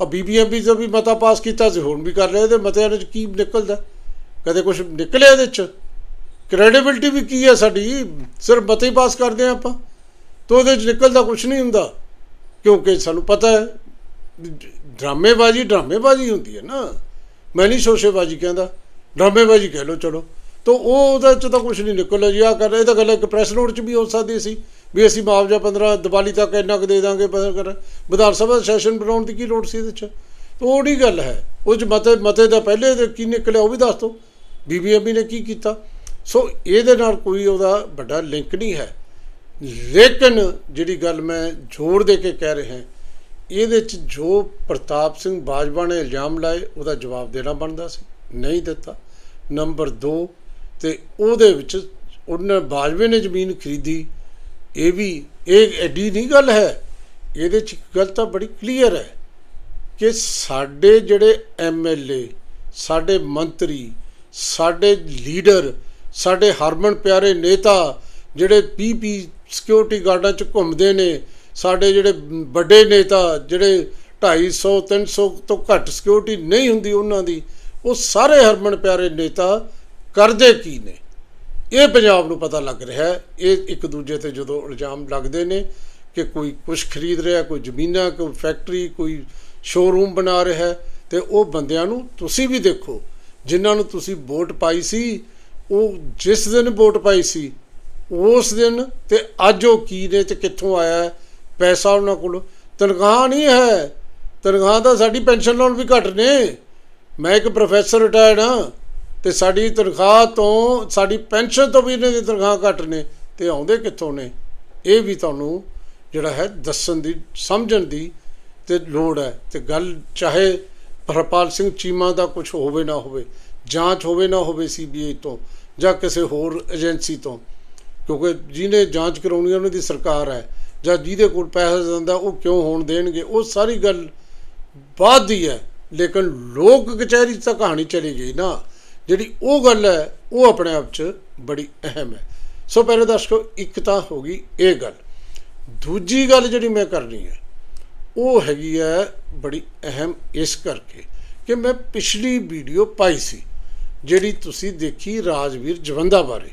ਆ ਬੀਬੀਐਮਬੀ ਤੋਂ ਵੀ ਮਤਾ ਪਾਸ ਕੀਤਾ ਸੀ, ਹੁਣ ਵੀ ਕਰ ਲਿਆ ਇਹਦੇ ਮਤਿਆਂ ਵਿੱਚ ਕੀ ਨਿਕਲਦਾ? ਕਦੇ ਕੁਝ ਨਿਕਲਿਆ ਇਹਦੇ ਚ? ਕ੍ਰੈਡੀਬਿਲਟੀ ਵੀ ਕੀ ਹੈ ਸਾਡੀ? ਸਿਰਫ ਮਤੇ ਹੀ ਪਾਸ ਕਰਦੇ ਆ ਆਪਾਂ। ਤੋਂ ਉਹਦੇ ਚ ਨਿਕਲਦਾ ਕੁਝ ਨਹੀਂ ਹੁੰਦਾ। ਕਿਉਂਕਿ ਸਾਨੂੰ ਪਤਾ ਹੈ, ਡਰਾਮੇਬਾਜ਼ੀ ਡਰਾਮੇਬਾਜ਼ੀ ਹੁੰਦੀ ਹੈ ਨਾ। ਮੈਂ ਨਹੀਂ ਸ਼ੋਸ਼ੇਬਾਜ਼ੀ ਕਹਿੰਦਾ। ਡਰਾਮੇਬਾਜ਼ੀ ਕਹਿ ਲਓ, ਚਲੋ। ਤਾਂ ਉਹ ਉਹਦੇ ਚ ਤਾਂ ਕੁਝ ਨਹੀਂ ਨਿਕਲਿਆ ਜੀ ਆ ਕਰ ਇਹ ਤਾਂ ਗੱਲ ਇੱਕ ਪ੍ਰੈਸ ਨੋਟ ਚ ਵੀ ਹੋ ਸਕਦੀ ਸੀ ਵੀ ਅਸੀਂ ਮੁਆਵਜ਼ਾ 15 ਦੀਵਾਲੀ ਤੱਕ ਇੰਨਾ ਕੁ ਦੇ ਦਾਂਗੇ ਪਰ ਕਰ ਵਿਧਾਨ ਸਭਾ ਸੈਸ਼ਨ ਬਣਾਉਣ ਦੀ ਕੀ ਲੋੜ ਸੀ ਇਹਦੇ ਚ? ਤਾਂ ਉਹ ਨਹੀਂ ਗੱਲ ਹੈ। ਉਹ ਚ ਮਤੇ ਮਤੇ ਦਾ ਪਹਿਲੇ ਦੇ ਕੀ ਨਿਕਲਿਆ ਉਹ ਵੀ ਦੱਸ ਦਿਓ। ਬੀਬੀਐਮਬੀ ਨੇ ਕੀ ਕੀਤਾ? ਸੋ ਇਹਦੇ ਨਾਲ ਕੋਈ ਉਹਦਾ ਵੱਡਾ ਲਿੰਕ ਨਹੀਂ ਹੈ। ਲੇਕਿਨ ਜਿਹੜੀ ਗੱਲ ਮੈਂ ਜ਼ੋਰ ਦੇ ਕੇ ਕਹਿ ਰਿਹਾ, ਇਹਦੇ ਚ ਜੋ ਪ੍ਰਤਾਪ ਸਿੰਘ ਬਾਜਵਾ ਨੇ ਇਲਜ਼ਾਮ ਲਾਏ, ਉਹਦਾ ਜਵਾਬ ਦੇਣਾ ਬਣਦਾ ਸੀ। ਨਹੀਂ ਦਿੱਤਾ। ਨੰਬਰ 2 ਤੇ ਉਹਦੇ ਵਿੱਚ ਉਹਨੇ ਬਾਜਵੇ ਨੇ ਜ਼ਮੀਨ ਖਰੀਦੀ। ਇਹ ਵੀ, ਇਹ ਐਡੀ ਨਹੀਂ ਗੱਲ ਹੈ। ਇਹਦੇ ਚ ਗੱਲ ਤਾਂ ਬੜੀ ਕਲੀਅਰ ਹੈ ਕਿ ਸਾਡੇ ਜਿਹੜੇ ਐਮਐਲਏ ਸਾਡੇ ਮੰਤਰੀ, ਸਾਡੇ ਲੀਡਰ, ਸਾਡੇ ਹਰਮਨ ਪਿਆਰੇ ਨੇਤਾ ਜਿਹੜੇ ਪੀਪੀ ਸਿਕਿਉਰਿਟੀ ਗਾਰਡਾਂ 'ਚ ਘੁੰਮਦੇ ਨੇ, ਸਾਡੇ ਜਿਹੜੇ ਵੱਡੇ ਨੇਤਾ ਜਿਹੜੇ 250 300 ਤੋਂ ਘੱਟ ਸਿਕਿਉਰਿਟੀ ਨਹੀਂ ਹੁੰਦੀ ਉਹਨਾਂ ਦੀ, ਉਹ ਸਾਰੇ ਹਰਮਨ ਪਿਆਰੇ ਨੇਤਾ ਕਰਦੇ ਕੀ ਨੇ? ਇਹ ਪੰਜਾਬ ਨੂੰ ਪਤਾ ਲੱਗ ਰਿਹਾ ਹੈ। ਇਹ ਇੱਕ ਦੂਜੇ ਤੇ ਜਦੋਂ ਇਲਜ਼ਾਮ ਲੱਗਦੇ ਨੇ ਕਿ ਕੋਈ ਕੁਝ ਖਰੀਦ ਰਿਹਾ, ਕੋਈ ਜ਼ਮੀਨਾਂ, ਕੋਈ ਫੈਕਟਰੀ, ਕੋਈ ਸ਼ੋਰੂਮ ਬਣਾ ਰਿਹਾ ਹੈ, ਤੇ ਉਹ ਬੰਦਿਆਂ ਨੂੰ ਤੁਸੀਂ ਵੀ ਦੇਖੋ, ਜਿਨ੍ਹਾਂ ਨੂੰ ਤੁਸੀਂ ਵੋਟ ਪਾਈ ਸੀ, ਉਹ ਜਿਸ ਦਿਨ ਵੋਟ ਪਾਈ ਸੀ, ਉਸ ਦਿਨ ਤੇ ਅੱਜ ਉਹ ਕੀ ਨੇ ਤੇ ਕਿੱਥੋਂ ਆਇਆ ਪੈਸਾ ਉਹਨਾਂ ਕੋਲ। ਤਨਖਾਹ ਨਹੀਂ ਹੈ। ਤਨਖਾਹ ਤਾਂ ਸਾਡੀ ਪੈਨਸ਼ਨ ਲੋਨ ਵੀ ਘੱਟ ਨੇ। ਮੈਂ ਇੱਕ ਪ੍ਰੋਫੈਸਰ ਰਿਟਾਇਰਡ ਹਾਂ। ਤੇ ਸਾਡੀ ਤਨਖਾਹ ਤੋਂ, ਸਾਡੀ ਪੈਨਸ਼ਨ ਤੋਂ ਵੀ ਇਹਨਾਂ ਦੀ ਤਨਖਾਹ ਘੱਟ ਨੇ ਤੇ ਆਉਂਦੇ ਕਿੱਥੋਂ ਨੇ? ਇਹ ਵੀ ਤੁਹਾਨੂੰ ਜਿਹੜਾ ਹੈ ਦੱਸਣ ਦੀ, ਸਮਝਣ ਦੀ ਤੇ ਲੋੜ ਹੈ। ਤੇ ਗੱਲ ਚਾਹੇ ਹਰਪਾਲ ਸਿੰਘ ਚੀਮਾ ਦਾ ਕੁਝ ਹੋਵੇ ਨਾ ਹੋਵੇ, ਜਾਂਚ ਹੋਵੇ ਨਾ ਹੋਵੇ ਸੀਬੀਆਈ ਤੋਂ ਜਾਂ ਕਿਸੇ ਹੋਰ ਏਜੰਸੀ ਤੋਂ, ਕਿਉਂਕਿ ਜਿਹਨੇ ਜਾਂਚ ਕਰਾਉਣੀ ਉਹਨਾਂ ਦੀ ਸਰਕਾਰ ਹੈ। ਜਾਂ ਜਿਹਦੇ ਕੋਲ ਪੈਸਾ ਦਿੰਦਾ ਉਹ ਕਿਉਂ ਹੋਣ ਦੇਣਗੇ? ਉਹ ਸਾਰੀ ਗੱਲ ਬਾਅਦ ਦੀ ਹੈ, ਲੇਕਿਨ ਲੋਕ ਕਚਹਿਰੀ 'ਚ ਤਾਂ ਕਹਾਣੀ ਚਲੀ ਗਈ ਨਾ। ਜਿਹੜੀ ਉਹ ਗੱਲ ਹੈ, ਉਹ ਆਪਣੇ ਆਪ 'ਚ ਬੜੀ ਅਹਿਮ ਹੈ। ਸੋ ਪਹਿਲੇ ਦਰਸ਼ਕੋ, ਇੱਕ ਤਾਂ ਹੋ ਗਈ ਇਹ ਗੱਲ। ਦੂਜੀ ਗੱਲ ਜਿਹੜੀ ਮੈਂ ਕਰਨੀ ਹੈ, ਉਹ ਹੈਗੀ ਹੈ ਬੜੀ ਅਹਿਮ ਇਸ ਕਰਕੇ ਕਿ ਮੈਂ ਪਿਛਲੀ ਵੀਡੀਓ ਪਾਈ ਸੀ, ਜਿਹੜੀ ਤੁਸੀਂ ਦੇਖੀ ਰਾਜਵੀਰ ਜਵੰਦਾ ਬਾਰੇ,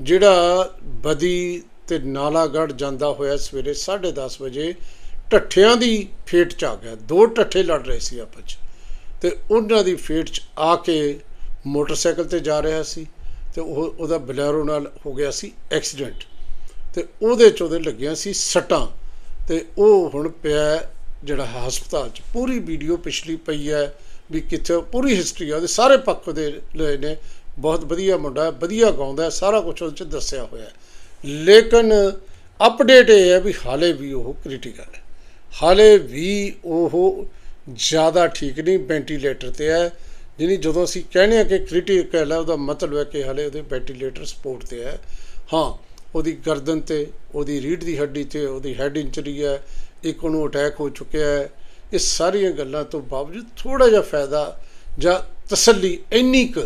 ਜਿਹੜਾ ਬਦੀ ਤੇ ਨਾਲਾਗੜ ਜਾਂਦਾ ਹੋਇਆ ਸਵੇਰੇ 10:30 ਵਜੇ ਢੱਠਿਆਂ ਦੀ ਫੇਟ ਚ ਆ ਗਿਆ। ਦੋ ਢੱਠੇ ਲੜ ਰਹੇ ਸੀ ਆਪਸ ਚ। ਤੇ ਉਹਨਾਂ ਦੀ ਫੇਟ ਚ ਆ ਕੇ ਮੋਟਰਸਾਈਕਲ ਤੇ ਜਾ ਰਿਹਾ ਸੀ ਤੇ ਉਹ ਉਹਦਾ ਬਲੈਰੋ ਨਾਲ ਹੋ ਗਿਆ ਸੀ ਐਕਸੀਡੈਂਟ ਤੇ ਉਹਦੇ ਚ ਉਹਦੇ ਲੱਗੀਆਂ ਸੀ ਸੱਟਾਂ ਤੇ ਉਹ ਹੁਣ ਪਿਆ ਜਿਹੜਾ ਹਸਪਤਾਲ ਚ। ਪੂਰੀ ਵੀਡੀਓ ਪਿਛਲੀ ਪਈ ਹੈ ਵੀ ਕਿੱਥੇ ਪੂਰੀ ਹਿਸਟਰੀ ਆ, ਉਹਦੇ ਸਾਰੇ ਪੱਖ ਦੇ ਲਏ ਨੇ। ਬਹੁਤ ਵਧੀਆ ਮੁੰਡਾ ਵਧੀਆ ਗਾਉਂਦਾ ਸਾਰਾ ਕੁਝ ਉਹਦੇ ਚ ਦੱਸਿਆ ਹੋਇਆ ਲੇਕਿਨ ਅਪਡੇਟ ਇਹ ਹੈ ਵੀ ਹਾਲੇ ਵੀ ਉਹ ਕ੍ਰਿਟੀਕਲ ਹੈ। ਹਾਲੇ ਵੀ ਉਹ ਜ਼ਿਆਦਾ ਠੀਕ ਨਹੀਂ ਵੈਂਟੀਲੇਟਰ ਤੇ ਹੈ। ਜਿਹਨੀ ਜਦੋਂ ਅਸੀਂ ਕਹਿੰਦੇ ਆ ਕਿ ਕ੍ਰਿਟੀਕਲ ਹੈ ਉਹਦਾ ਮਤਲਬ ਹੈ ਕਿ ਹਾਲੇ ਉਹਦੇ ਵੈਂਟੀਲੇਟਰ ਸਪੋਰਟ ਤੇ ਹੈ। ਹਾਂ, ਉਹਦੀ ਗਰਦਨ ਤੇ, ਉਹਦੀ ਰੀੜ ਦੀ ਹੱਡੀ ਤੇ, ਉਹਦੀ ਹੈਡ ਇੰਜਰੀ ਹੈ, ਇੱਕ ਉਹਨੂੰ ਅਟੈਕ ਹੋ ਚੁੱਕਿਆ ਹੈ। ਇਹ ਸਾਰੀਆਂ ਗੱਲਾਂ ਤੋਂ ਬਾਵਜੂਦ ਥੋੜਾ ਜਿਹਾ ਫਾਇਦਾ ਜਾਂ ਤਸੱਲੀ ਇੰਨੀ ਕੁ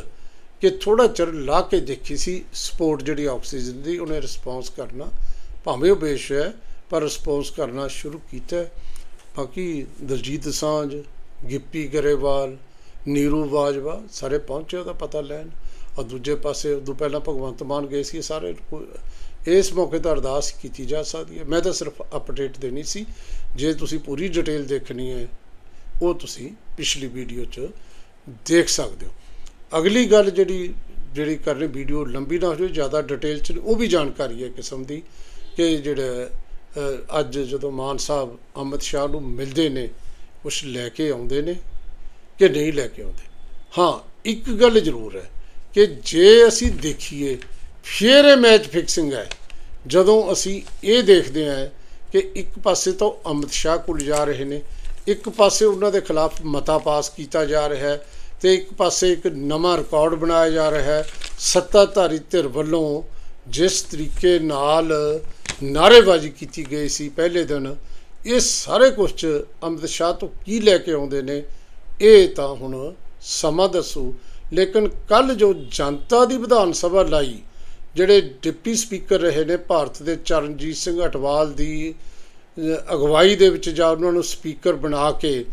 ਕਿ ਥੋੜਾ ਚਿਰ ਲਾ ਕੇ ਦੇਖੀ ਸੀ ਸਪੋਰਟ ਜਿਹੜੀ ਆਕਸੀਜਨ ਦੀ, ਉਹਨੇ ਰਿਸਪੌਂਸ ਕਰਨਾ ਭਾਵੇਂ ਉਹ ਬੇਸ਼ ਹੈ, ਪਰ ਰਿਸਪੌਂਸ ਕਰਨਾ ਸ਼ੁਰੂ ਕੀਤਾ ਬਾਕੀ ਦਲਜੀਤ ਦਸਾਂਝ, ਗਿੱਪੀ ਗਰੇਵਾਲ ਨੀਰੂ ਬਾਜਵਾ ਸਾਰੇ ਪਹੁੰਚੇ, ਉਹਦਾ ਪਤਾ ਲੈਣ। ਔਰ ਦੂਜੇ ਪਾਸੇ, ਉਦੋਂ ਪਹਿਲਾਂ ਭਗਵੰਤ ਮਾਨ ਗਏ ਸੀ, ਸਾਰੇ ਇਸ ਮੌਕੇ ਤੇ ਅਰਦਾਸ ਕੀਤੀ ਜਾ ਸਕਦੀ ਹੈ। ਮੈਂ ਤਾਂ ਸਿਰਫ ਅਪਡੇਟ ਦੇਣੀ ਸੀ, ਜੇ ਤੁਸੀਂ ਪੂਰੀ ਡਿਟੇਲ ਦੇਖਣੀ ਹੈ, ਉਹ ਤੁਸੀਂ ਪਿਛਲੀ ਵੀਡੀਓ 'ਚ ਦੇਖ ਸਕਦੇ ਹੋ। ਅਗਲੀ ਗੱਲ ਜਿਹੜੀ ਜਿਹੜੀ ਕਰਨੀ ਵੀਡੀਓ ਲੰਬੀ ਨਾ ਹੋ ਜਾਵੇ ਜ਼ਿਆਦਾ ਡਿਟੇਲ 'ਚ ਉਹ ਵੀ ਜਾਣਕਾਰੀ ਹੈ ਕਿਸਮ ਦੀ ਕਿ ਜਿਹੜਾ ਅੱਜ ਜਦੋਂ ਮਾਨ ਸਾਹਿਬ, ਅਮਿਤ ਸ਼ਾਹ ਨੂੰ ਮਿਲਦੇ ਨੇ, ਕੁਛ ਲੈ ਕੇ ਆਉਂਦੇ ਨੇ ਕਿ ਨਹੀਂ ਲੈ ਕੇ ਆਉਂਦੇ। ਹਾਂ, ਇੱਕ ਗੱਲ ਜ਼ਰੂਰ ਹੈ ਕਿ ਜੇ ਅਸੀਂ ਦੇਖੀਏ, ਫਿਰ ਇਹ ਮੈਚ ਫਿਕਸਿੰਗ ਹੈ। ਜਦੋਂ ਅਸੀਂ ਇਹ ਦੇਖਦੇ ਹਾਂ ਕਿ ਇੱਕ ਪਾਸੇ ਤੋਂ ਅਮਿਤ ਸ਼ਾਹ ਕੋਲ ਜਾ ਰਹੇ ਨੇ, ਇੱਕ ਪਾਸੇ ਉਹਨਾਂ ਦੇ ਖਿਲਾਫ ਮਤਾ ਪਾਸ ਕੀਤਾ ਜਾ ਰਿਹਾ ਹੈ ਤੇ ਇੱਕ ਪਾਸੇ ਇੱਕ ਨਵਾਂ ਰਿਕਾਰਡ ਬਣਾਇਆ ਜਾ ਰਿਹਾ ਹੈ, ਸੱਤਾਧਾਰੀ ਧਿਰ ਵੱਲੋਂ ਜਿਸ ਤਰੀਕੇ ਨਾਲ ਨਾਅਰੇਬਾਜ਼ੀ ਕੀਤੀ ਗਈ ਸੀ ਪਹਿਲੇ ਦਿਨ, ਇਹ ਸਾਰੇ ਕੁਝ ਅਮਿਤ ਸ਼ਾਹ ਤੋਂ ਕੀ ਲੈ ਕੇ ਆਉਂਦੇ ਨੇ ਇਹ ਤਾਂ ਹੁਣ ਸਮਾਂ ਦੱਸੋ। ਲੇਕਿਨ ਕੱਲ ਜੋ ਜਨਤਾ ਦੀ ਵਿਧਾਨ ਸਭਾ ਲਾਈ, ਜਿਹੜੇ ਡਿਪਟੀ ਸਪੀਕਰ ਰਹੇ ਨੇ ਭਾਰਤ ਦੇ ਚਰਨਜੀਤ ਸਿੰਘ ਅਟਵਾਲ ਦੀ ਅਗਵਾਈ ਦੇ ਵਿੱਚ ਜਾਂ ਉਹਨਾਂ ਨੂੰ ਸਪੀਕਰ ਬਣਾ ਕੇ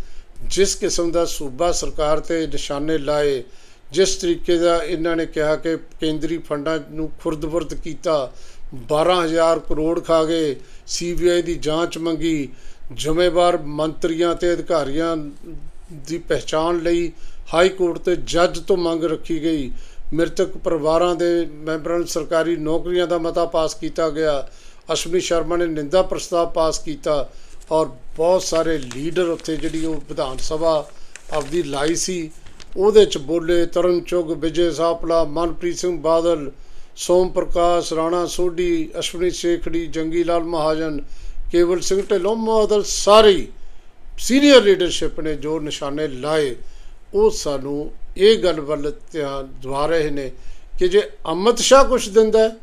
ਜਿਸ ਕਿਸਮ ਦਾ ਸੂਬਾ ਸਰਕਾਰ ਤੇ ਨਿਸ਼ਾਨੇ ਲਾਏ, ਜਿਸ ਤਰੀਕੇ ਦਾ ਇਹਨਾਂ ਨੇ ਕਿਹਾ ਕਿ ਕੇਂਦਰੀ ਫੰਡਾਂ ਨੂੰ ਖੁਰਦ-ਬੁਰਦ ਕੀਤਾ 12000 ਕਰੋੜ ਖਾ ਗਏ ਸੀਬੀਆਈ ਦੀ ਜਾਂਚ ਮੰਗੀ, ਜ਼ਿੰਮੇਵਾਰ ਮੰਤਰੀਆਂ ਤੇ ਅਧਿਕਾਰੀਆਂ ਦੀ ਪਹਿਚਾਣ ਲਈ ਹਾਈ ਕੋਰਟ ਤੇ ਜੱਜ ਤੋਂ ਮੰਗ ਰੱਖੀ ਗਈ। ਮ੍ਰਿਤਕ ਪਰਿਵਾਰਾਂ ਦੇ ਮੈਂਬਰਾਂ ਨੂੰ ਸਰਕਾਰੀ ਨੌਕਰੀਆਂ ਦਾ ਮਤਾ ਪਾਸ ਕੀਤਾ ਗਿਆ। ਅਸ਼ਵਨੀ ਸ਼ਰਮਾ ਨੇ ਨਿੰਦਾ ਪ੍ਰਸਤਾਵ ਪਾਸ ਕੀਤਾ ਔਰ ਬਹੁਤ ਸਾਰੇ ਲੀਡਰ ਉੱਥੇ ਜਿਹੜੀ ਉਹ ਵਿਧਾਨ ਸਭਾ ਆਪਦੀ ਲਾਈ ਸੀ। ਉਹਦੇ ਚ ਬੋਲੇ ਤਰਨ ਚੁੱਗ, ਵਿਜੇ ਸਾਪਲਾ, ਮਨਪ੍ਰੀਤ ਸਿੰਘ ਬਾਦਲ, ਸੋਮ ਪ੍ਰਕਾਸ਼, ਰਾਣਾ ਸੋਢੀ, ਅਸ਼ਵਨੀ ਸ਼ੇਖੜੀ ਜੰਗੀ ਲਾਲ ਮਹਾਜਨ, ਕੇਵਲ ਸਿੰਘ ਢਿੱਲੋਂ, ਮਹਾਦਲ ਸਾਰੇ ਸੀਨੀਅਰ ਲੀਡਰਸ਼ਿਪ ਨੇ ਜੋ ਨਿਸ਼ਾਨੇ ਲਾਏ ਉਹ ਸਾਨੂੰ ਇਹ ਗੱਲ ਵੱਲ ਧਿਆਨ ਦਵਾ ਰਹੇ ਨੇ ਕਿ ਜੇ ਅਮਿਤ ਸ਼ਾਹ ਕੁਛ ਦਿੰਦਾ ਹੈ,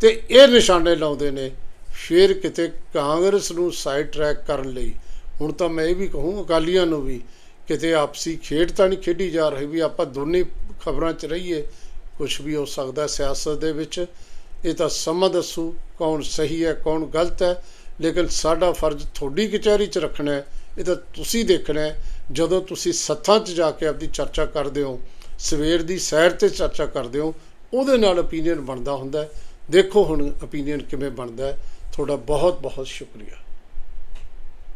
ਤੇ ਇਹ ਨਿਸ਼ਾਨੇ ਲਾਉਂਦੇ ਨੇ ਫਿਰ ਕਿਤੇ ਕਾਂਗਰਸ ਨੂੰ ਸਾਈਡ ਟਰੈਕ ਕਰਨ ਲਈ। ਹੁਣ ਤਾਂ ਮੈਂ ਇਹ ਵੀ ਕਹੂੰ ਅਕਾਲੀਆਂ ਨੂੰ ਵੀ ਕਿਤੇ ਆਪਸੀ ਖੇਡ ਤਾਂ ਨਹੀਂ ਖੇਡੀ ਜਾ ਰਹੀ ਵੀ ਆਪਾਂ ਦੋਨੇ ਖਬਰਾਂ 'ਚ ਰਹੀਏ ਕੁਝ ਵੀ ਹੋ ਸਕਦਾ ਸਿਆਸਤ ਦੇ ਵਿੱਚ। ਇਹ ਤਾਂ ਸਮਾਂ ਦੱਸੂ ਕੌਣ ਸਹੀ ਹੈ ਕੌਣ ਗਲਤ ਹੈ ਲੇਕਿਨ ਸਾਡਾ ਫਰਜ਼ ਤੁਹਾਡੀ ਕਚਹਿਰੀ 'ਚ ਰੱਖਣਾ ਹੈ। ਇਹ ਤਾਂ ਤੁਸੀਂ ਦੇਖਣਾ ਜਦੋਂ ਤੁਸੀਂ ਸੱਥਾਂ 'ਚ ਜਾ ਕੇ ਆਪਦੀ ਚਰਚਾ ਕਰਦੇ ਹੋ, ਸਵੇਰ ਦੀ ਸੈਰ ਤੇ ਚਰਚਾ ਕਰਦੇ ਹੋ, ਉਹਦੇ ਨਾਲ ਓਪੀਨੀਅਨ ਬਣਦਾ ਹੁੰਦਾ ਦੇਖੋ ਹੁਣ ਓਪੀਨੀਅਨ ਕਿਵੇਂ ਬਣਦਾ ਤੁਹਾਡਾ ਬਹੁਤ ਬਹੁਤ ਸ਼ੁਕਰੀਆ।